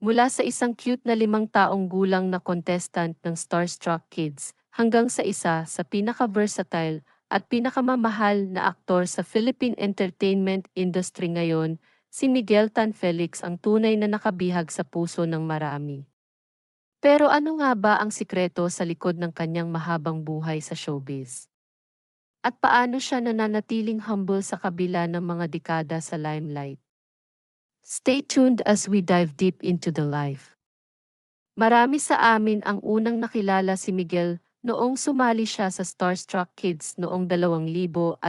Mula sa isang cute na limang taong gulang na contestant ng Starstruck Kids hanggang sa isa sa pinaka-versatile at pinakamamahal na aktor sa Philippine entertainment industry ngayon, si Miguel Tan Felix ang tunay na nakabihag sa puso ng marami. Pero ano nga ba ang sikreto sa likod ng kanyang mahabang buhay sa showbiz? At paano siya nananatiling humble sa kabila ng mga dekada sa limelight? Stay tuned as we dive deep into the life. Marami sa amin ang unang nakilala si Miguel noong sumali siya sa Starstruck Kids noong 2004.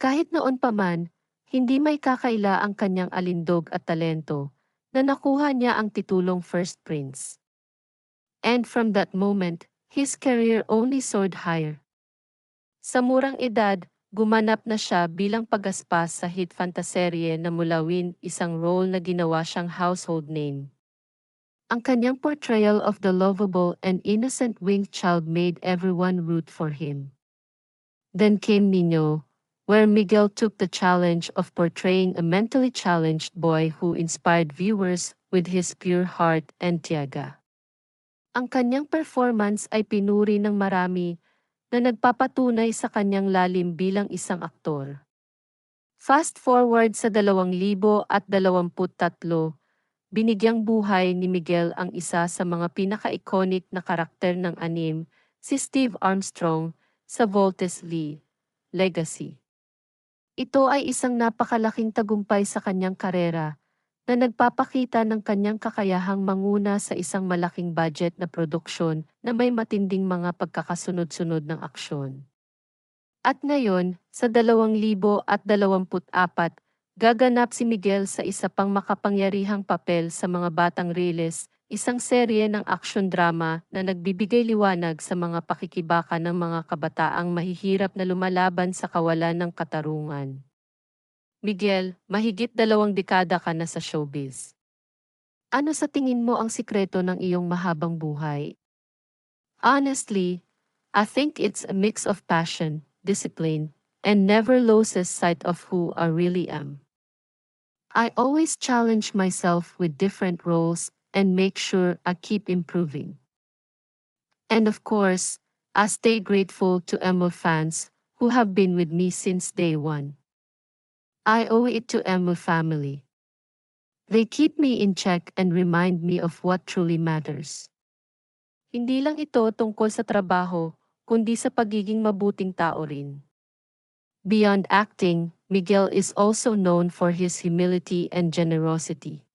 Kahit noon pa man, hindi may kakaila ang kanyang alindog at talento na nakuha niya ang titulong First Prince. And from that moment, his career only soared higher. Sa murang edad, Gumanap na siya bilang pagaspas sa hit fantaserye na mulawin isang role na ginawa siyang household name. Ang kanyang portrayal of the lovable and innocent winged child made everyone root for him. Then came Nino, where Miguel took the challenge of portraying a mentally challenged boy who inspired viewers with his pure heart and tiyaga. Ang kanyang performance ay pinuri ng marami na nagpapatunay sa kanyang lalim bilang isang aktor. Fast forward sa 2023, binigyang buhay ni Miguel ang isa sa mga pinaka-iconic na karakter ng anim, si Steve Armstrong, sa Voltes Lee, Legacy. Ito ay isang napakalaking tagumpay sa kanyang karera, na nagpapakita ng kanyang kakayahang manguna sa isang malaking budget na produksyon na may matinding mga pagkakasunod-sunod ng aksyon. At ngayon, sa 2024, gaganap si Miguel sa isa pang makapangyarihang papel sa mga batang riles, isang serye ng action drama na nagbibigay liwanag sa mga pakikibaka ng mga kabataang mahihirap na lumalaban sa kawalan ng katarungan. Miguel, mahigit dalawang dekada ka na sa showbiz. Ano sa tingin mo ang sikreto ng iyong mahabang buhay? Honestly, I think it's a mix of passion, discipline, and never loses sight of who I really am. I always challenge myself with different roles and make sure I keep improving. And of course, I stay grateful to Emo fans who have been with me since day one. I owe it to Emu family. They keep me in check and remind me of what truly matters. Hindi lang ito tungkol sa trabaho, kundi sa pagiging mabuting tao rin. Beyond acting, Miguel is also known for his humility and generosity.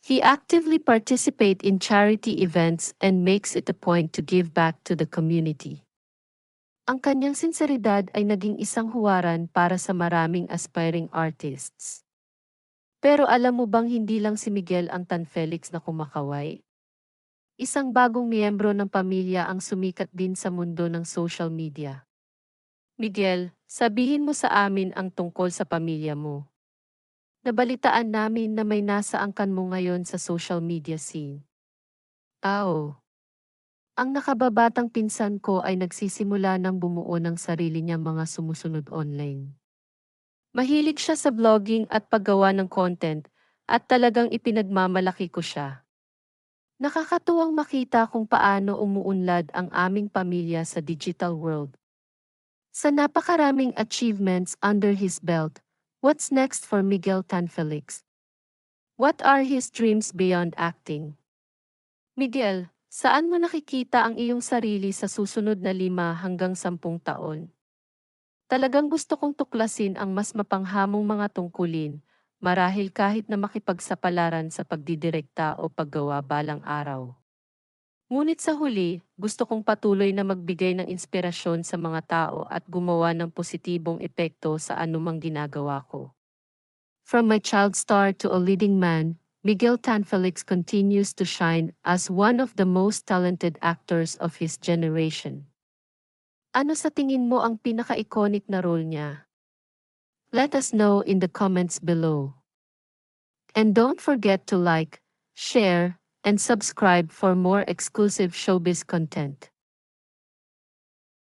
He actively participates in charity events and makes it a point to give back to the community. Ang kanyang sinseridad ay naging isang huwaran para sa maraming aspiring artists. Pero alam mo bang hindi lang si Miguel ang Tan Felix na kumakaway? Isang bagong miyembro ng pamilya ang sumikat din sa mundo ng social media. Miguel, sabihin mo sa amin ang tungkol sa pamilya mo. Nabalitaan namin na may nasa angkan mo ngayon sa social media scene. Ah, oh. Ang nakababatang pinsan ko ay nagsisimula ng bumuo ng sarili niyang mga sumusunod online. Mahilig siya sa vlogging at paggawa ng content at talagang ipinagmamalaki ko siya. Nakakatuwang makita kung paano umuunlad ang aming pamilya sa digital world. Sa napakaraming achievements under his belt, what's next for Miguel Tan Felix? What are his dreams beyond acting? Miguel, Saan mo nakikita ang iyong sarili sa susunod na lima hanggang sampung taon? Talagang gusto kong tuklasin ang mas mapanghamong mga tungkulin, marahil kahit na makipagsapalaran sa pagdidirekta o paggawa balang araw. Ngunit sa huli, gusto kong patuloy na magbigay ng inspirasyon sa mga tao at gumawa ng positibong epekto sa anumang ginagawa ko. From my child star to a leading man, Miguel Tanfelix continues to shine as one of the most talented actors of his generation. Ano sa tingin mo ang pinaka-iconic na role niya? Let us know in the comments below. And don't forget to like, share, and subscribe for more exclusive showbiz content.